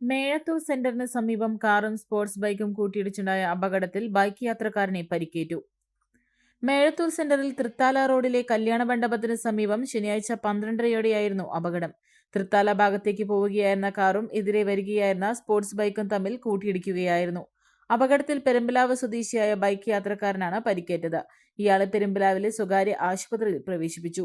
മേഴത്തൂർ സെന്ററിന് സമീപം കാറും സ്പോർട്സ് ബൈക്കും കൂട്ടിയിടിച്ചുണ്ടായ അപകടത്തിൽ ബൈക്ക് യാത്രക്കാരനെ പരിക്കേറ്റു. മേഴത്തൂർ സെന്ററിൽ തൃത്താല റോഡിലെ കല്യാണ മണ്ഡപത്തിന് സമീപം ശനിയാഴ്ച പന്ത്രണ്ടരയോടെയായിരുന്നു അപകടം. തൃത്താല ഭാഗത്തേക്ക് പോവുകയായിരുന്ന കാറും എതിരെ വരികയായിരുന്ന സ്പോർട്സ് ബൈക്കും തമ്മിൽ കൂട്ടിയിടിക്കുകയായിരുന്നു. അപകടത്തിൽ പെരുമ്പലാവ് സ്വദേശിയായ ബൈക്ക് യാത്രക്കാരനാണ് പരിക്കേറ്റത്. ഇയാളെ പെരുമ്പലാവിലെ സ്വകാര്യ ആശുപത്രിയിൽ പ്രവേശിപ്പിച്ചു.